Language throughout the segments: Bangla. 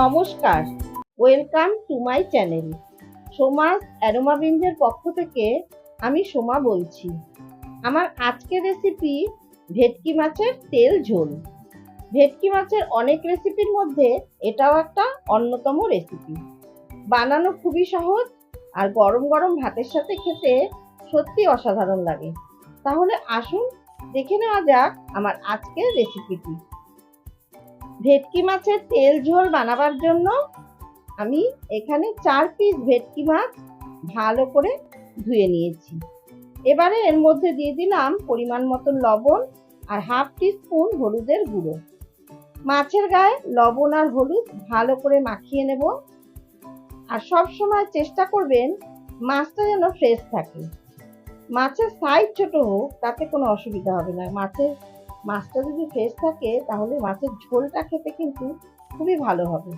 নমস্কার। ওয়েলকাম টু মাই চ্যানেল সোমাস অ্যারোমাবিন্দের পক্ষ থেকে আমি সোমা বলছি। আমার আজকের রেসিপি ভেটকি মাছের তেল ঝোল। ভেটকি মাছের অনেক রেসিপির মধ্যে এটাও একটা অন্যতম রেসিপি বানানো খুবই সহজ আর গরম গরম ভাতের সাথে খেতে সত্যি অসাধারণ লাগে। তাহলে আসুন দেখে নেওয়া যাক আমার আজকের রেসিপিটি ভেটকি মাছের তেল ঝোল বানাবার জন্য আমি এখানে চার পিস ভেটকি মাছ ভালো করে ধুয়ে নিয়েছি। এবারে এর মধ্যে দিয়ে দিলাম পরিমাণ মতো লবণ আর হাফ স্পুন হলুদের গুঁড়ো। মাছের গায়ে লবণ আর হলুদ ভালো করে মাখিয়ে নেব। আর সব সময় চেষ্টা করবেন মাছটা যেন ফ্রেশ থাকে। মাছের সাইজ ছোট হোক, তাতে কোনো অসুবিধা হবে না। মাছের মাছটা যদি ফ্রেশ থাকে, তাহলে মাছের ঝোলটা খেতে কিন্তু খুবই ভালো হবে।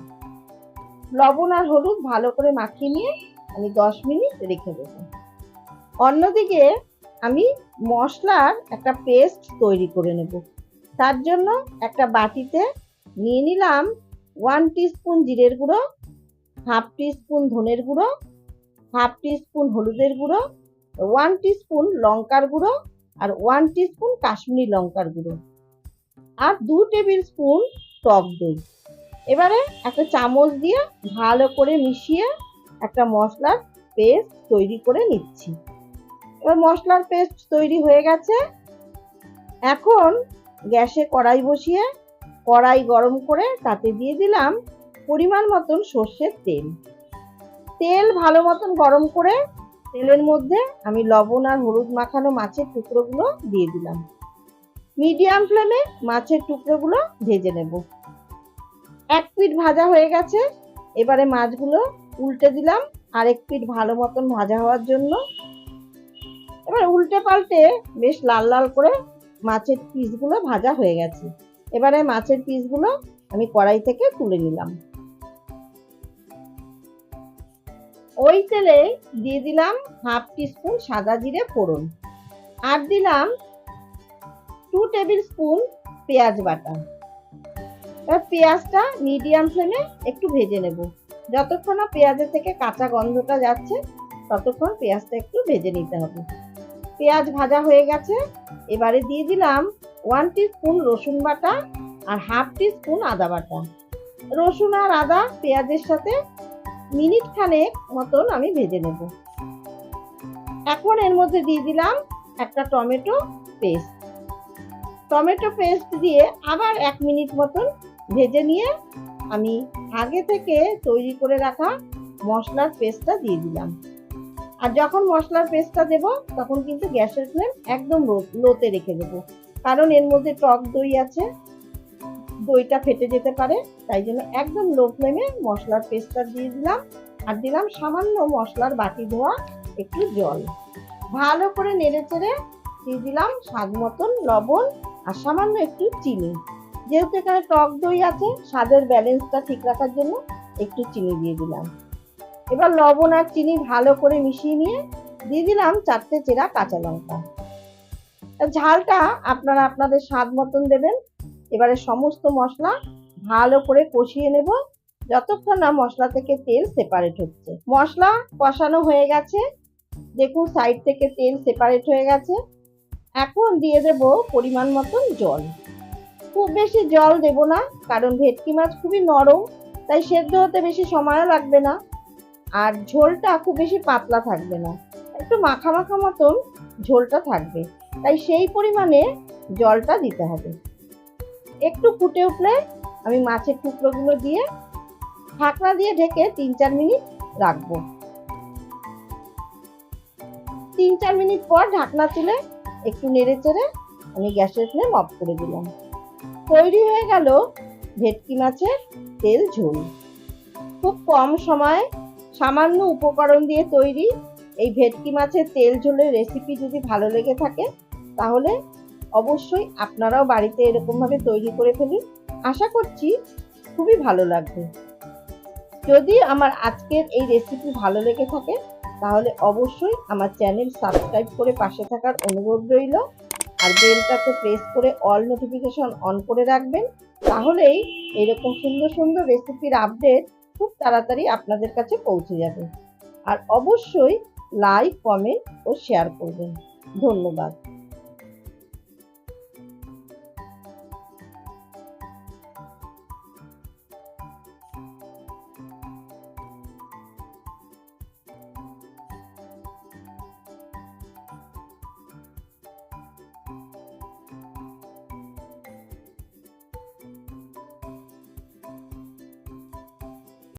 লবণ আর হলুদ ভালো করে মাখিয়ে নিয়ে আমি দশ মিনিট রেখে দেবো। অন্যদিকে আমি মশলার একটা পেস্ট তৈরি করে নেব। তার জন্য একটা বাটিতে নিয়ে নিলাম ওয়ান স্পুন জিরের গুঁড়ো হাফ স্পুন ধনের গুঁড়ো হাফ স্পুন হলুদের গুঁড়ো ওয়ান স্পুন লঙ্কার গুঁড়ো আর ওয়ান স্পুন কাশ্মীরি লঙ্কার গুঁড়ো। আর দু টেবিল স্পুন টক দই। এবারে একটা চামচ দিয়ে ভালো করে মিশিয়ে একটা মশলার পেস্ট তৈরি করে নিচ্ছি। এবার মশলার পেস্ট তৈরি হয়ে গেছে। এখন গ্যাসে কড়াই বসিয়ে কড়াই গরম করে তাতে দিয়ে দিলাম পরিমাণ মতন সর্ষের তেল। তেল ভালো মতন গরম করে তেলের মধ্যে আমি লবণ আর হলুদ মাখানো মাছের টুকরোগুলো দিয়ে দিলাম। মিডিয়াম ফ্লেমে মাছের টুকরোগুলো ভেজে নেব। এক পিঠ ভাজা হয়ে গেছে। এবারে মাছগুলো উল্টে দিলাম আরেক পিঠ ভালো মতন ভাজা হওয়ার জন্য। এবার উল্টে পাল্টে বেশ লাল লাল করে মাছের পিসগুলো ভাজা হয়ে গেছে। এবারে মাছের পিসগুলো আমি কড়াই থেকে তুলে নিলাম। ওই তেলে দিয়ে দিলাম হাফ টিস্পুন সাদা জিরে ফোড়ন। আর দিলাম টু টেবিল স্পুন পেঁয়াজ বাটা। এবার পেঁয়াজটা মিডিয়াম ফ্লেমে একটু ভেজে নেব। যতক্ষণ না পেঁয়াজের থেকে কাঁচা গন্ধটা যাচ্ছে, ততক্ষণ পেঁয়াজটা একটু ভেজে নিতে হবে। পেঁয়াজ ভাজা হয়ে গেছে, এবারে দিয়ে দিলাম ওয়ান স্পুন রসুন বাটা আর হাফ স্পুন আদা বাটা। রসুন আর আদা পেঁয়াজের সাথে মিনিট খানেক মতন আমি ভেজে নেব। এখন এর মধ্যে দিয়ে দিলাম একটা টমেটো পেস্ট। টমেটো পেস্ট দিয়ে আবার এক মিনিট মতন ভেজে নিয়ে আমি আগে থেকে তৈরি করে রাখা মশলার পেস্টটা দিয়ে দিলাম। আর যখন মশলার পেস্টটা দেব, তখন কিন্তু গ্যাসের ফ্লেম একদম লোতে রেখে দেবো। কারণ এর মধ্যে টক দই আছে দইটা ফেটে যেতে পারে, তাই জন্য একদম লো ফ্লেমে মশলার পেস্টটা দিয়ে দিলাম। আর দিলাম সামান্য মশলার বাটি ধোয়া একটু জল। ভালো করে নেড়ে চেড়ে দিয়ে দিলাম স্বাদ মতন লবণ আর সামান্য একটু চিনি। যেহেতু এখানে টক দই আছে, স্বাদের ব্যালেন্সটা ঠিক রাখার জন্য একটু চিনি দিয়ে দিলাম। এবার লবণ আর চিনি ভালো করে মিশিয়ে নিয়ে দিয়ে দিলাম চারটে চেরা কাঁচা লঙ্কা। ঝালটা আপনারা আপনাদের স্বাদ মতন দেবেন। এবারে সমস্ত মশলা ভালো করে কষিয়ে নেব। যতক্ষণ না মশলা থেকে তেল সেপারেট হচ্ছে। মশলা কষানো হয়ে গেছে। দেখুন সাইড থেকে তেল সেপারেট হয়ে গেছে। এখন দিয়ে দেব পরিমাণ মতন জল। খুব বেশি জল দেব না, কারণ ভেটকি মাছ খুবই নরম, তাই সেদ্ধ হতে বেশি সময়ও লাগবে না। আর ঝোলটা খুব বেশি পাতলা থাকবে না। একটু মাখা মাখা মতন ঝোলটা থাকবে। তাই সেই পরিমাণে জলটা দিতে হবে। একটু ফুটে উঠলে আমি মাছের টুকরোগুলো দিয়ে ঢাকনা দিয়ে ঢেকে তিন চার মিনিট রাখব। তিন চার মিনিট পর ঢাকনা তুলে একটু নেড়ে চেড়ে আমি গ্যাসের ফ্লেম অফ করে দিলাম। তৈরি হয়ে গেল ভেটকি মাছের তেল ঝোল। খুব কম সময় সামান্য উপকরণ দিয়ে তৈরি এই ভেটকি মাছের তেল ঝোলের রেসিপি যদি ভালো লেগে থাকে, তাহলে অবশ্যই আপনারাও বাড়িতে এরকমভাবে তৈরি করে ফেলুন। আশা করছি খুবই ভালো লাগবে। যদি আমার আজকের এই রেসিপি ভালো লেগে থাকে, তাহলে অবশ্যই আমার চ্যানেল সাবস্ক্রাইব করে পাশে থাকার অনুরোধ রইল। আর বেলটাকে প্রেস করে অল নোটিফিকেশন অন করে রাখবেন। তাহলেই এরকম সুন্দর সুন্দর রেসিপির আপডেট খুব তাড়াতাড়ি আপনাদের কাছে পৌঁছে যাবে। আর অবশ্যই লাইক কমেন্ট ও শেয়ার করবেন। ধন্যবাদ।